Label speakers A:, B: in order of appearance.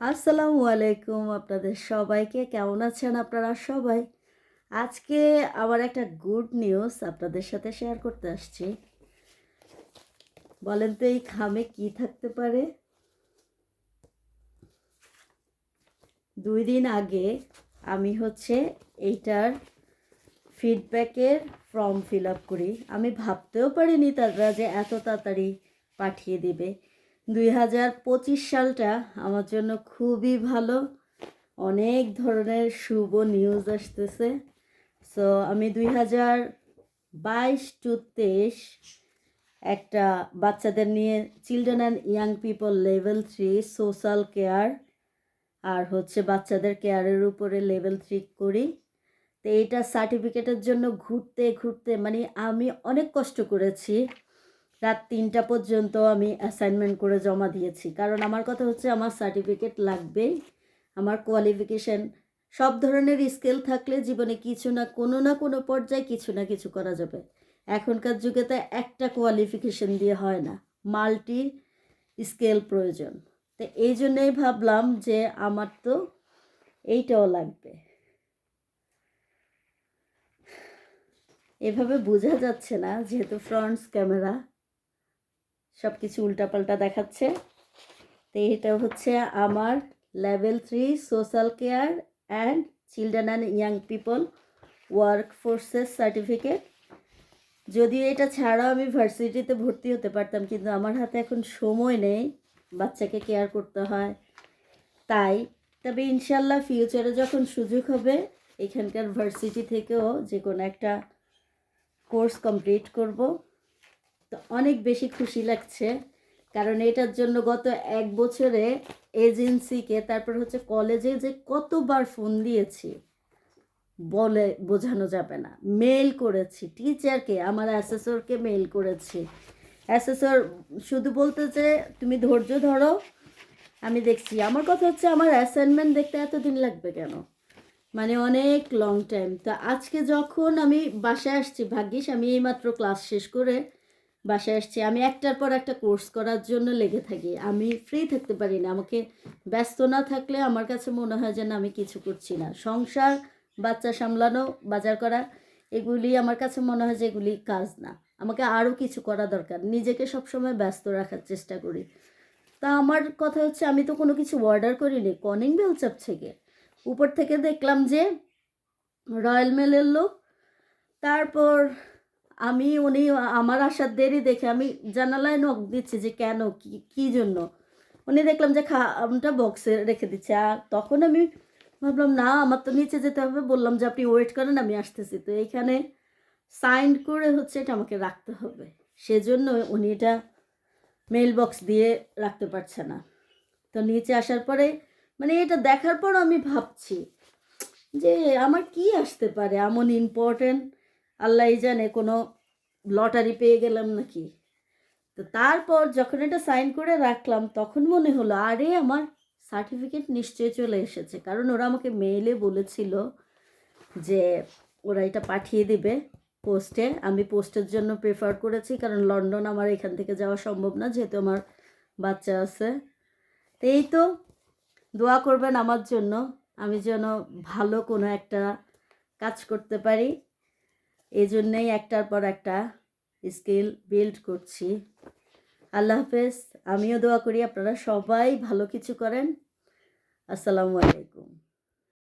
A: আসসালামু আলাইকুম আপনাদের সবাইকে। কেমন আছেন আপনারা সবাই? আজকে আবার একটা গুড নিউজ আপনাদের সাথে শেয়ার করতে আসছি। বলেন তো এই খামে কি থাকতে পারে? দুই দিন আগে আমি হচ্ছে এইটার ফিডব্যাকের ফর্ম ফিল আপ করি। আমি ভাবতেও পারিনি তারা যে এত তাড়াতাড়ি পাঠিয়ে দিবে। দুই হাজার পঁচিশ সালটা আমার জন্য খুবই ভালো। অনেক ধরনের শুভ নিউজ আসতেছে। সো আমি দুই হাজার বাইশ টু তেইশ একটা বাচ্চাদের নিয়ে children and young people level three social care আর হচ্ছে বাচ্চাদের কেয়ারের উপরে লেভেল থ্রি করি। তো এইটা সার্টিফিকেটের জন্য ঘুরতে ঘুরতে মানে আমি অনেক কষ্ট করেছি। রাত তিনটা পর্যন্ত আমি অ্যাসাইনমেন্ট করে জমা দিয়েছি। কারণ আমার কথা হচ্ছে আমার সার্টিফিকেট লাগবেই। আমার কোয়ালিফিকেশান সব ধরনের স্কিল থাকলে জীবনে কিছু না কোনো না কোনো পর্যায়ে কিছু না কিছু করা যাবে। এখনকার যুগে তো একটা কোয়ালিফিকেশান দিয়ে হয় না। মাল্টি স্কেল প্রয়োজন। তো এই জন্যই ভাবলাম যে আমার তো এইটাও লাগবে। এভাবে বোঝা যাচ্ছে না, যেহেতু ফ্রন্টস ক্যামেরা সব কিছু উল্টাপাল্টা দেখাচ্ছে। তো এটা হচ্ছে আমার level three social care and children and young people work forces certificate যদিও এটা ছাড়াও আমি ভার্সিটিতে ভর্তি হতে পারতাম, কিন্তু আমার হাতে এখন সময় নেই, বাচ্চাকে কেয়ার করতে হয়। তাই, তবে ইনশাল্লাহ ফিউচারে যখন সুযোগ হবে, এখানকার ভার্সিটি থেকেও যে কোনো একটা কোর্স কমপ্লিট করব। তো অনেক বেশি খুশি লাগছে, কারণ এটার জন্য গত এক বছরে এজেন্সিকে, তারপর হচ্ছে কলেজে যে কতবার ফোন দিয়েছি, বলে বোঝানো যাবে না। মেল করেছি, টিচারকে, আমার অ্যাসেসরকে মেল করেছি। অ্যাসেসর শুধু বলতে যে, তুমি ধৈর্য ধরো, আমি দেখছি। আমার কথা হচ্ছে, আমার অ্যাসাইনমেন্ট দেখতে এতদিন লাগবে কেন? মানে অনেক লং টাইম তো আজকে যখন আমি বাসায় আসছি, ভাগ্যিস আমি এইমাত্র ক্লাস শেষ করে বাসায় আসছি। আমি একটার পর একটা কোর্স করার জন্য লেগে থাকি। আমি ফ্রি থাকতে পারি না। আমাকে ব্যস্ত না থাকলে আমার কাছে মনে হয় যেন আমি কিছু করছি না। সংসার, বাচ্চা সামলানো, বাজার করা, এগুলি আমার কাছে মনে হয় যে এগুলি কাজ না। আমাকে আরও কিছু করা দরকার। নিজেকে সবসময় ব্যস্ত রাখার চেষ্টা করি। তা আমার কথা হচ্ছে, আমি তো কোনো কিছু অর্ডার করিনি। কনিং বেলচাপ থেকে উপর থেকে দেখলাম যে রয়্যাল মেলের লোক। তারপর আমি উনি, আমার আসার দেরি দেখে আমি জানালায় নখ দিচ্ছি যে কেন, কি, কী জন্য? উনি দেখলাম যে খামটা বক্সে রেখে দিচ্ছে। আর তখন আমি ভাবলাম, না, আমার তো নিচে যেতে হবে। বললাম যে, আপনি ওয়েট করেন, আমি আসতেছি। তো এইখানে সাইন করে হচ্ছে এটা আমাকে রাখতে হবে। সেজন্য উনি এটা মেল বক্স দিয়ে রাখতে পারছে না। তো নিচে আসার পরে মানে এটা দেখার পর আমি ভাবছি যে, আমার কি আসতে পারে? এমন ইম্পর্টেন্ট আল্লাহ জানে কোনো লটারি পেয়ে গেলাম নাকি? তো তারপর যখন এটা সাইন করে রাখলাম, তখন মনে হলো, আরে, আমার সার্টিফিকেট নিশ্চয়ই চলে এসেছে। কারণ ওরা আমাকে মেইলে বলেছিল যে ওরা এটা পাঠিয়ে দেবে পোস্টে। আমি পোস্টের জন্য প্রেফার করেছি, কারণ লন্ডন আমার এখান থেকে যাওয়া সম্ভব না, যেহেতু আমার বাচ্চা আছে। এই তো, দোয়া করবেন আমার জন্য, আমি যেন ভালো কোনো একটা কাজ করতে পারি। এই জন্যেই একটার পর একটা স্কিল বিল্ড করছি। আল্লাহ হাফেজ, আমিও দোয়া করি আপনারা সবাই ভালো কিছু করেন। আসসালামু আলাইকুম।